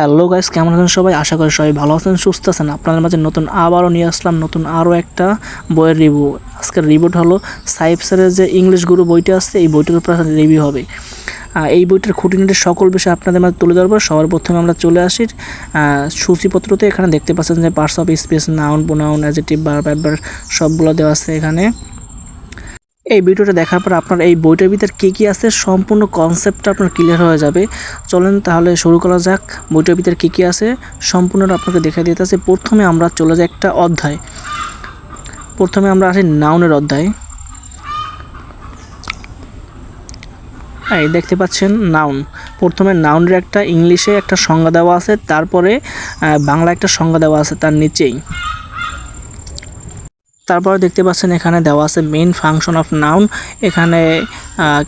Hello guys, কেমন আছেন সবাই? আশা করি সবাই ভালো আছেন, সুস্থ আছেন। আপনাদের মাঝে নতুন আবারও নিয়ে আসলাম, নতুন আরও একটা বইয়ের রিভিউ আজকের রিভিউটা হলো সাইব স্যারের যে ইংলিশ গুরু বইটা আছে, এই বইটার উপর রিভিউ হবে। এই বইটার খুঁটিনাটি সকল বিষয় আপনাদের মাঝে তুলে ধরবো। সবার প্রথমে আমরা চলে আসি। সূচিপত্রতে এখানে দেখতে পাচ্ছেন যে parts of speech noun pronoun adjective বার ব্যাপার সবগুলো দেওয়া আছে এখানে। এই ভিডিওটা দেখার পর আপনার এই বইটার ভিতর কী কী আছে, সম্পূর্ণ কনসেপ্টটা আপনার ক্লিয়ার হয়ে যাবে। চলেন তাহলে শুরু করা যাক। বইটার ভিতর কী কী আছে, সম্পূর্ণটা আপনাকে দেখা দিতে আছে। প্রথমে আমরা চলে যাই একটা অধ্যায়। প্রথমে আমরা আসি নাউনের অধ্যায়। এই দেখতে পাচ্ছেন নাউন প্রথমে নাউনের একটা ইংলিশে একটা সংজ্ঞা দেওয়া আছে, তারপরে বাংলা একটা সংজ্ঞা দেওয়া আছে, তার নিচেই। তারপরে দেখতে পাচ্ছেন এখানে দেওয়া আছে মেইন ফাংশন অফ নাউন এখানে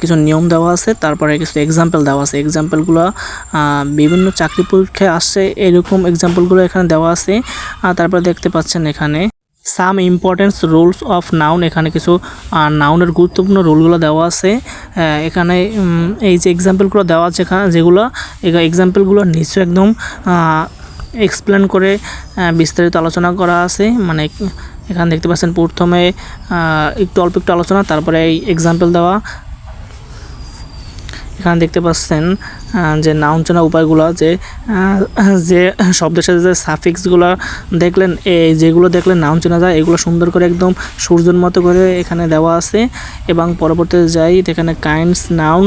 কিছু নিয়ম দেওয়া আছে, তারপরে কিছু এক্সাম্পল দেওয়া আছে। এক্সাম্পলগুলো বিভিন্ন চাকরি পরীক্ষায় আসছে, এরকম এক্সাম্পলগুলো এখানে দেওয়া আছে। আর তারপরে দেখতে পাচ্ছেন এখানে some importance rules of noun এখানে কিছু নাউনের গুরুত্বপূর্ণ রুলগুলো দেওয়া আছে। এখানে এই যে এক্সাম্পলগুলো দেওয়া আছে এখানে যেগুলো এক্সাম্পলগুলো নিশ্চয় একদম এক্সপ্লেন করে বিস্তারিত আলোচনা করা আছে। মানে এখানে দেখতে পাচ্ছেন প্রথমে একটু অল্প একটু আলোচনা, তারপরে এই এক্সাম্পল দেওয়া। এখানে দেখতে পাচ্ছেন যে নাউন চেনা উপায়গুলো যে যে শব্দের সাথে যে সাফিক্সগুলো দেখলেন, এই যেগুলো দেখলেন নাউন চেনা যায়, এগুলো সুন্দর করে একদম সূর্যের মতো করে এখানে দেওয়া আছে। এবং পরবর্তীতে যাই এখানে কাইন্ডস নাউন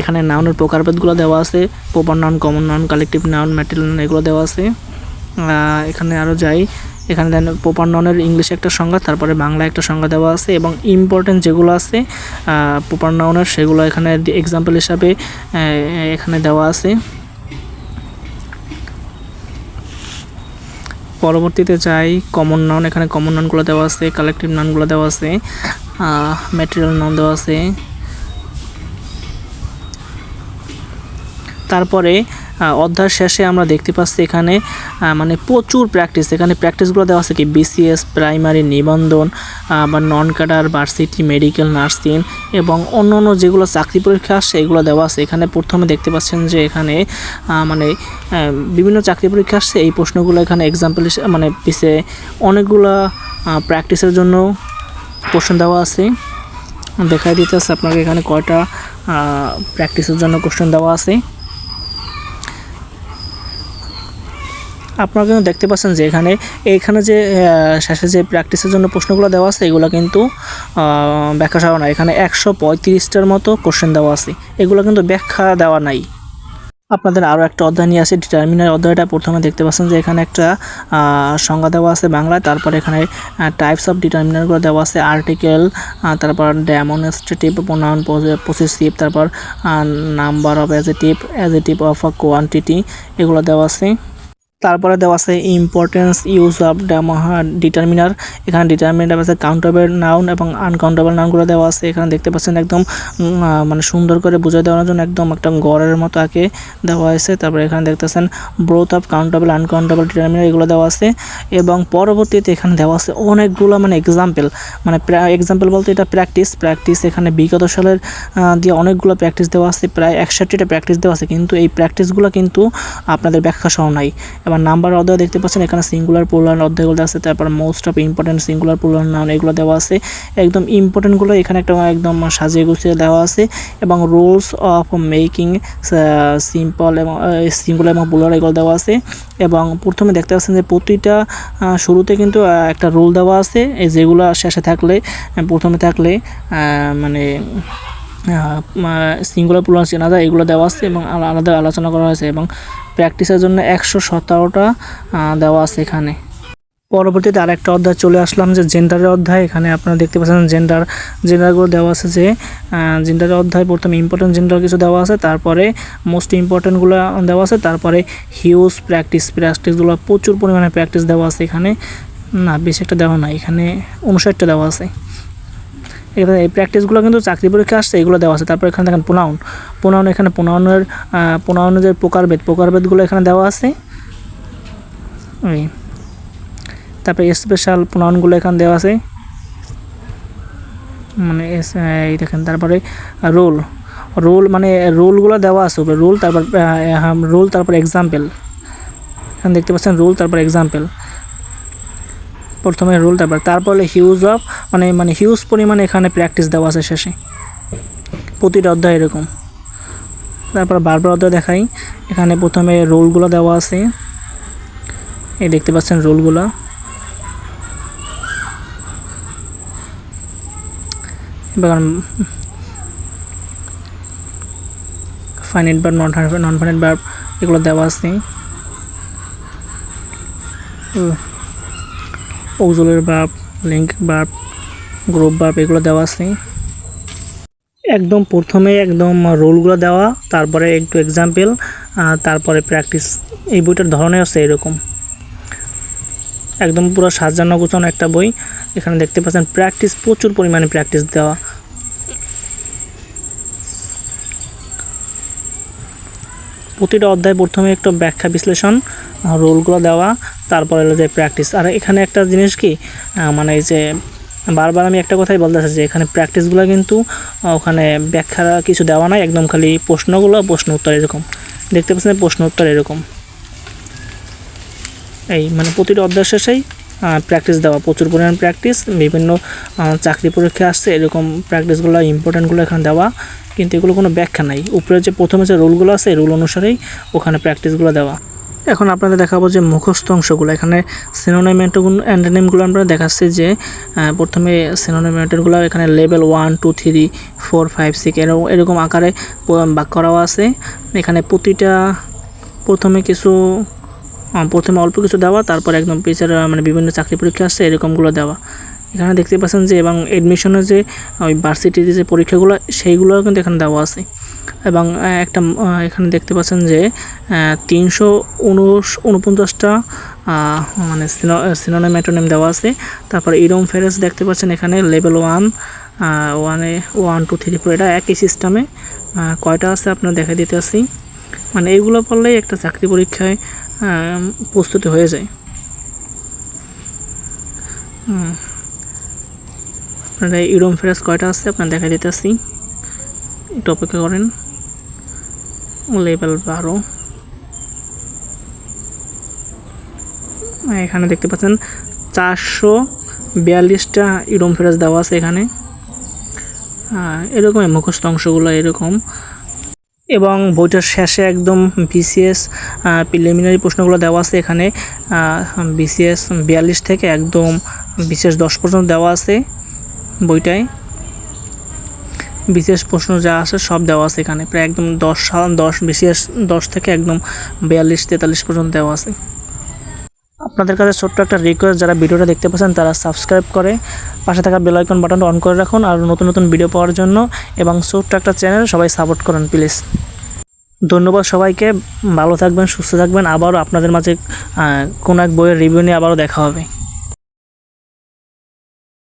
এখানে নাউনের প্রকারভেদগুলো দেওয়া আছে। Proper noun common noun collective noun material noun এগুলো দেওয়া আছে। এখানে আরও যাই এখানে দেন প্রপার ননের ইংলিশে একটা সংজ্ঞা, তারপরে বাংলা একটা সংজ্ঞা দেওয়া আছে এবং ইম্পর্টেন্ট যেগুলো আছে প্রপার নাউনের সেগুলো এখানে এক্সাম্পল হিসাবে এখানে দেওয়া আছে। পরবর্তীতে যাই কমন নাউন এখানে কমন নাউনগুলো দেওয়া আছে কালেকটিভ নাউনগুলো দেওয়া আছে ম্যাটেরিয়াল নাউন দেওয়া আছে। তারপরে আহ, অধ্যায়ের শেষে আমরা দেখতে পাচ্ছি এখানে মানে প্রচুর প্র্যাকটিস এখানে প্র্যাকটিসগুলো দেওয়া আছে কি বিসিএস প্রাইমারি নিবন্ধন বা non cadre varsity medical nursing এবং অন্য অন্য যেগুলো চাকরি পরীক্ষা আসছে এগুলো দেওয়া আছে। এখানে প্রথমে দেখতে পাচ্ছেন যে এখানে মানে বিভিন্ন চাকরি পরীক্ষা আসছে। এই প্রশ্নগুলো এখানে এক্সাম্পল মানে পিছে অনেকগুলো প্র্যাকটিসের জন্য কোশ্চেন দেওয়া আছে। দেখাই দিতে আপনাকে এখানে কয়টা প্র্যাকটিসের জন্য কোশ্চেন দেওয়া আছে। আপনারা কিন্তু দেখতে পাচ্ছেন যে এখানে, এইখানে যে শেষে যে প্র্যাকটিসের জন্য প্রশ্নগুলো দেওয়া আছে, এগুলো কিন্তু ব্যাখ্যা সহ না এখানে একশো পঁয়ত্রিশটার মতো কোশ্চেন দেওয়া আছে। এগুলো কিন্তু ব্যাখ্যা দেওয়া নাই। আপনাদের আরও একটা অধ্যায় নিয়ে আসে ডিটারমিনার অধ্যায়টা। প্রথমে দেখতে পাচ্ছেন যে এখানে একটা সংজ্ঞা দেওয়া আছে বাংলায়, তারপর এখানে টাইপস অফ ডিটারমিনারগুলো দেওয়া আছে আর্টিকেল তারপর ডেমনস্ট্রেটিভ প্রোনাউন পসেসিভ তারপর number of adjective adjective of quantity এগুলো দেওয়া আছে। তারপরে দেওয়া আছে ইম্পর্টেন্স ইউজ অফ ডিটারমিনার এখানে ডিটারমিনার আছে কাউন্টেবল নাউন এবং আনকাউন্টেবল নাউনগুলো দেওয়া আছে। এখানে দেখতে পাচ্ছেন একদম মানে সুন্দর করে বুঝিয়ে দেওয়ার জন্য একদম একটা গড়ের মতো আঁকে দেওয়া হয়েছে তারপরে এখানে দেখতেছেন broth of countable uncountable determiner এগুলো দেওয়া আছে। এবং পরবর্তীতে এখানে দেওয়া আছে অনেকগুলো মানে এক্সাম্পল মানে এক্সাম্পল বলতে এটা প্র্যাকটিস প্র্যাকটিস এখানে বিগত সালের দিয়ে অনেকগুলো প্র্যাকটিস দেওয়া আছে। প্রায় একষট্টিটা প্র্যাকটিস দেওয়া আছে। কিন্তু এই প্র্যাকটিসগুলো কিন্তু আপনাদের ব্যাখ্যা সহ নাই। এবার নাম্বার অধ্যায় দেখতে পাচ্ছেন, এখানে সিঙ্গুলার পোলার অধ্যায়গুলো আছে, তারপর most of important singular plural noun এগুলো দেওয়া আছে। একদম ইম্পর্টেন্টগুলো এখানে একটা একদম সাজিয়ে গুছিয়ে দেওয়া আছে, এবং রুলস অফ মেকিং সিম্পল এবং সিঙ্গুলার এবং পোলার এগুলো দেওয়া আছে। এবং প্রথমে দেখতে পাচ্ছেন যে প্রতিটা শুরুতে কিন্তু একটা রুল দেওয়া আছে যেগুলো শেষে থাকলে, প্রথমে থাকলে মানে সিঙ্গুলার পুলার চেনা যায় এগুলো দেওয়া আছে এবং আলাদা আলোচনা করা হয়েছে এবং প্র্যাকটিসের জন্য একশো সতেরোটা দেওয়া আছে এখানে। পরবর্তীতে আরেকটা অধ্যায় চলে আসলাম যে জেন্ডারের অধ্যায়। এখানে আপনারা দেখতে পাচ্ছেন জেন্ডার, জেন্ডারগুলো দেওয়া আছে যে জেন্ডারের অধ্যায় প্রথমে ইম্পর্টেন্ট জেন্ডার কিছু দেওয়া আছে, তারপরে মোস্ট ইম্পর্টেন্টগুলো দেওয়া আছে, তারপরে হিউজ প্র্যাকটিস প্র্যাকটিসগুলো প্রচুর পরিমাণে প্র্যাকটিস দেওয়া আছে এখানে। না, বেশি একটা দেওয়া নাই, এখানে উনষাটটা দেওয়া আছে। এখানে এই প্র্যাকটিসগুলো কিন্তু চাকরি পরীক্ষা আসছে, এগুলো দেওয়া আছে। তারপর এখানে দেখেন প্রোনাউন প্রোনাউন এখানে প্রোনাউনের প্রোনাউনের যে প্রকারভেদ, প্রকারভেদগুলো এখানে দেওয়া আছে। তারপরে স্পেশাল প্রোনাউনগুলো এখানে দেওয়া আছে। মানে এই দেখেন, তারপরে রোল। রোল মানে রোলগুলো দেওয়া আছে রোল, তারপর রোল, তারপর এক্সাম্পল এখানে দেখতে পাচ্ছেন রোল, তারপর এক্সাম্পল প্রথমে রুল তারপর তারপরে হিউজ অফ মানে মানে হিউজ পরিমাণে এখানে প্র্যাকটিস দেওয়া আছে শেষে। প্রতিটা অধ্যায় এরকম। তারপর বারবার অধ্যায় দেখাই। এখানে প্রথমে রোলগুলো দেওয়া আছে। এই দেখতে পাচ্ছেন রোলগুলো এবার ফাইনাইট বার নন নন ফাইনাইট বার এগুলো দেওয়া আছে। ওজলের বাপ, লিঙ্ক বাপ, গ্রুপ বাপ, এগুলো দেওয়া আছে। একদম প্রথমে একদম রোলগুলো দেওয়া, তারপরে একটু এক্সাম্পল তারপরে প্র্যাকটিস এই বইটার ধরনে আছে এরকম। একদম পুরো সাজানো গোছানো একটা বই। এখানে দেখতে পাচ্ছেন প্র্যাকটিস প্রচুর পরিমাণে প্র্যাকটিস দেওয়া। প্রতিটা অধ্যায় প্রথমে একটু ব্যাখ্যা বিশ্লেষণ রোলগুলো দেওয়া, তারপরে হলো যে প্র্যাকটিস আর এখানে একটা জিনিস কি মানে এই যে বারবার আমি একটা কথাই বলতে চাচ্ছি, যে এখানে প্র্যাকটিসগুলো কিন্তু ওখানে ব্যাখ্যা কিছু দেওয়া নাই, একদম খালি প্রশ্নগুলো, প্রশ্ন উত্তর এরকম। দেখতে পাচ্ছেন প্রশ্ন উত্তর এরকম। এই মানে প্রতিটা অধ্যায় শেষেই প্র্যাকটিস দেওয়া, প্রচুর পরিমাণ প্র্যাকটিস বিভিন্ন চাকরি পরীক্ষা আসছে, এরকম প্র্যাকটিসগুলো ইম্পর্টেন্টগুলো এখানে দেওয়া, কিন্তু এগুলো কোনো ব্যাখ্যা নাই। উপরে যে প্রথমে যে রুলগুলো আছে রুল অনুসারেই ওখানে প্র্যাকটিসগুলো দেওয়া। এখন আপনাদের দেখাবো যে মুখস্থ অংশগুলো। এখানে সিনোনিম অ্যান্টোনিমগুলো আমরা দেখাচ্ছি যে প্রথমে সিনোনিম এখানে level one two three four five six এরকম এরকম আকারে ভাগ করাও আছে। এখানে প্রতিটা, প্রথমে কিছু প্রথমে অল্প কিছু দেওয়া, তারপর একদম পিচার মানে বিভিন্ন চাকরি পরীক্ষা আসছে, এরকমগুলো দেওয়া। এখানে দেখতে পাচ্ছেন যে, এবং এডমিশনের যে ওই ভার্সিটির যে পরীক্ষাগুলো, সেইগুলোও কিন্তু এখানে দেওয়া আছে। এবং একটা এখানে দেখতে পাচ্ছেন যে তিনশো উনপঞ্চাশটা মানে সিনোনেম মেটোনেম দেওয়া আছে। তারপর ইরম ফেরেস দেখতে পাচ্ছেন এখানে লেভেল ওয়ান ওয়ানে ওয়ান টু থ্রি ফোর এটা একই সিস্টেমে কয়টা আছে আপনার দেখা দিতে আসি। মানে এইগুলো পড়লেই একটা চাকরি পরীক্ষায় প্রস্তুতি হয়ে যায়। আপনারা ইউরোম ফেরাস কয়টা আছে? আপনার দেখা দিতেছি। একটু অপেক্ষা করেন। লেভেল বারো। এখানে দেখতে পাচ্ছেন চারশো বিয়াল্লিশটা ইউরোম ফেরাস দেওয়া আছে এখানে। আহ, এরকমই মুখস্থ অংশগুলো এরকম। এবং বইটার শেষে একদম বিসিএস প্রিলিমিনারি প্রশ্নগুলো দেওয়া আছে এখানে। বিসিএস বিয়াল্লিশ থেকে একদম বিশেষ দশ পর্যন্ত দেওয়া আছে বইটায়। বিশেষ প্রশ্ন যা আছে সব দেওয়া আছে এখানে। প্রায় একদম দশ সাল, দশ বিসিএস দশ থেকে একদম বিয়াল্লিশ, তেতাল্লিশ পর্যন্ত দেওয়া আছে। আপনাদের কাছে ছোট্ট একটা রিকোয়েস্ট যারা ভিডিওটা দেখতে পাচ্ছেন, তারা সাবস্ক্রাইব করে পাশে থাকা বেল আইকন বাটনটা অন করে রাখুন আর নতুন নতুন ভিডিও পাওয়ার জন্য এবং ছোট্ট একটা চ্যানেল সবাই সাপোর্ট করুন প্লিজ ধন্যবাদ সবাইকে, ভালো থাকবেন, সুস্থ থাকবেন। আবারও আপনাদের মাঝে কোনো এক বইয়ের রিভিউ নিয়ে আবারও দেখা হবে।